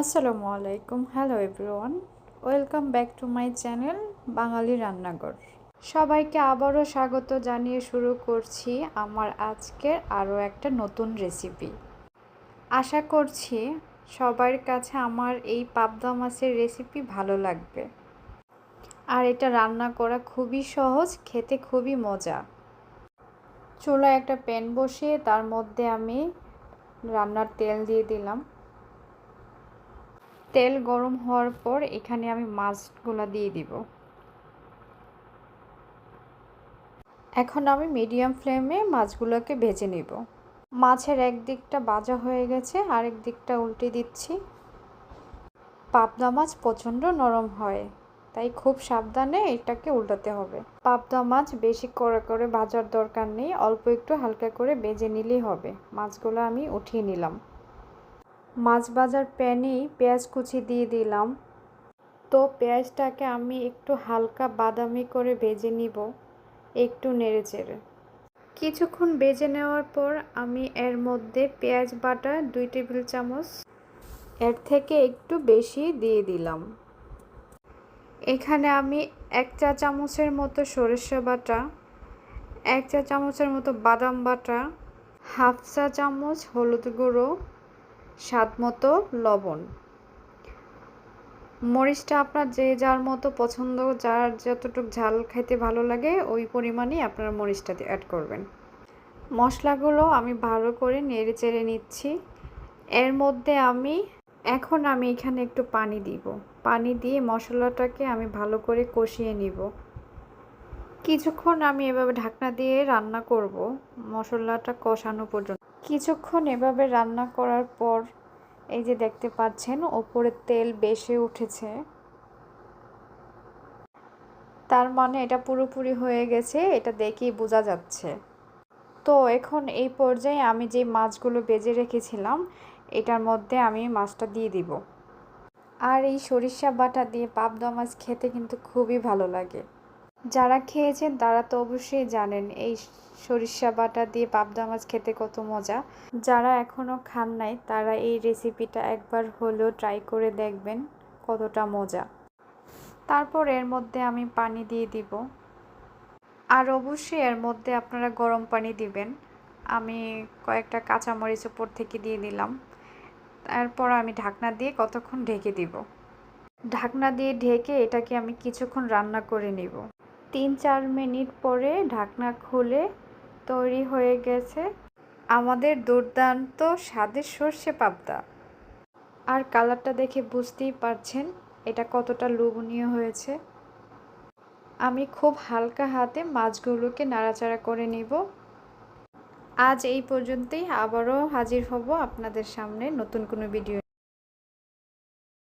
আসসালামু আলাইকুম, hello everyone. Welcome back to my channel Bangali Rannaghar. সবাইকে আবারও স্বাগত জানিয়ে শুরু করছি আমার আজকের আরও একটা নতুন রেসিপি। আশা করছি সবার কাছে আমার এই পাবদা মাছের রেসিপি ভালো লাগবে। আর এটা রান্না করা খুবই সহজ, খেতে খুবই মজা। চুলায় একটা প্যান বসিয়ে তার মধ্যে আমি রান্নার তেল দিয়ে দিলাম। তেল গরম হওয়ার পর এখানে আমি মাছগুলো দিয়ে দিব। এখন আমি মিডিয়াম ফ্লেমে মাছগুলোকে ভেজে নিব। মাছের এক দিকটা ভাজা হয়ে গেছে, আরেক দিকটা উল্টে দিচ্ছি। পাবদা মাছ প্রচণ্ড নরম হয়, তাই খুব সাবধানে এটাকে উল্টাতে হবে। পাবদা মাছ বেশি করে করে ভাজার দরকার নেই, অল্প একটু হালকা করে বেজে নিলেই হবে। মাছগুলো আমি উঠিয়ে নিলাম। মাছ ভাজার প্যানেই পেঁয়াজ কুচি দিয়ে দিলাম। তো পেঁয়াজটাকে আমি একটু হালকা বাদামি করে ভেজে নিব, একটু নেড়ে চেড়ে। কিছুক্ষণ বেজে নেওয়ার পর আমি এর মধ্যে পেঁয়াজ বাটা দুই টেবিল চামচ, এর থেকে একটু বেশি দিয়ে দিলাম। এখানে আমি এক চা চামচের মতো সরিষা বাটা, এক চা চামচের মতো বাদাম বাটা, হাফ চা চামচ হলুদ গুঁড়ো স্বাদ মতো লবণ। মরিচটা আপনার যে যার মতো পছন্দ, যার যতটুক ঝাল খাইতে ভালো লাগে, ওই পরিমাণেই আপনারা মরিচটা অ্যাড করবেন। মশলাগুলো আমি ভালো করে নেড়ে চেড়ে নিচ্ছি। এর মধ্যে আমি, এখন আমি এখানে একটু পানি দিব। পানি দিয়ে মশলাটাকে আমি ভালো করে কষিয়ে নিব। কিছুক্ষণ আমি এভাবে ঢাকনা দিয়ে রান্না করব। মশলাটা কষানো পর্যন্ত। কিছুক্ষণ এভাবে রান্না করার পর এই যে দেখতে পাচ্ছেন, ওপরে তেল বেশে উঠেছে। তার মানে এটা পুরোপুরি হয়ে গেছে, এটা দেখেই বোঝা যাচ্ছে। তো এখন এই পর্যায়ে আমি যে মাছগুলো বেজে রেখেছিলাম, এটার মধ্যে আমি মাছটা দিয়ে দিব। আর এই সরিষা বাটা দিয়ে পাবদা মাছ খেতে কিন্তু খুবই ভালো লাগে। যারা খেয়েছেন তারা তো অবশ্যই জানেন, এই সরিষা বাটা দিয়ে পাবদা মাছ খেতে কত মজা। যারা এখনও খান নাই, তারা এই রেসিপিটা একবার হলেও ট্রাই করে দেখবেন কতটা মজা। তারপর এর মধ্যে আমি পানি দিয়ে দিব। আর অবশ্যই এর মধ্যে আপনারা গরম পানি দিবেন। আমি কয়েকটা কাঁচামরিচ উপর থেকে দিয়ে দিলাম। তারপর আমি ঢাকনা দিয়ে কতক্ষণ ঢেকে দিব। ঢাকনা দিয়ে ঢেকে এটাকে আমি কিছুক্ষণ রান্না করে নিব। তিন চার মিনিট পরে ঢাকনা খুলে তৈরি হয়ে গেছে। আমাদের দুর্দান্ত স্বাদের সর্ষে পাবদা। আর কালারটা দেখে বুঝতেই পারছেন এটা কতটা লোভনীয় হয়েছে। আমি খুব হালকা হাতে মাছগুলোকে নাড়াচাড়া করে নিব। আজ এই পর্যন্তই। আবারও হাজির হব আপনাদের সামনে নতুন কোনো ভিডিও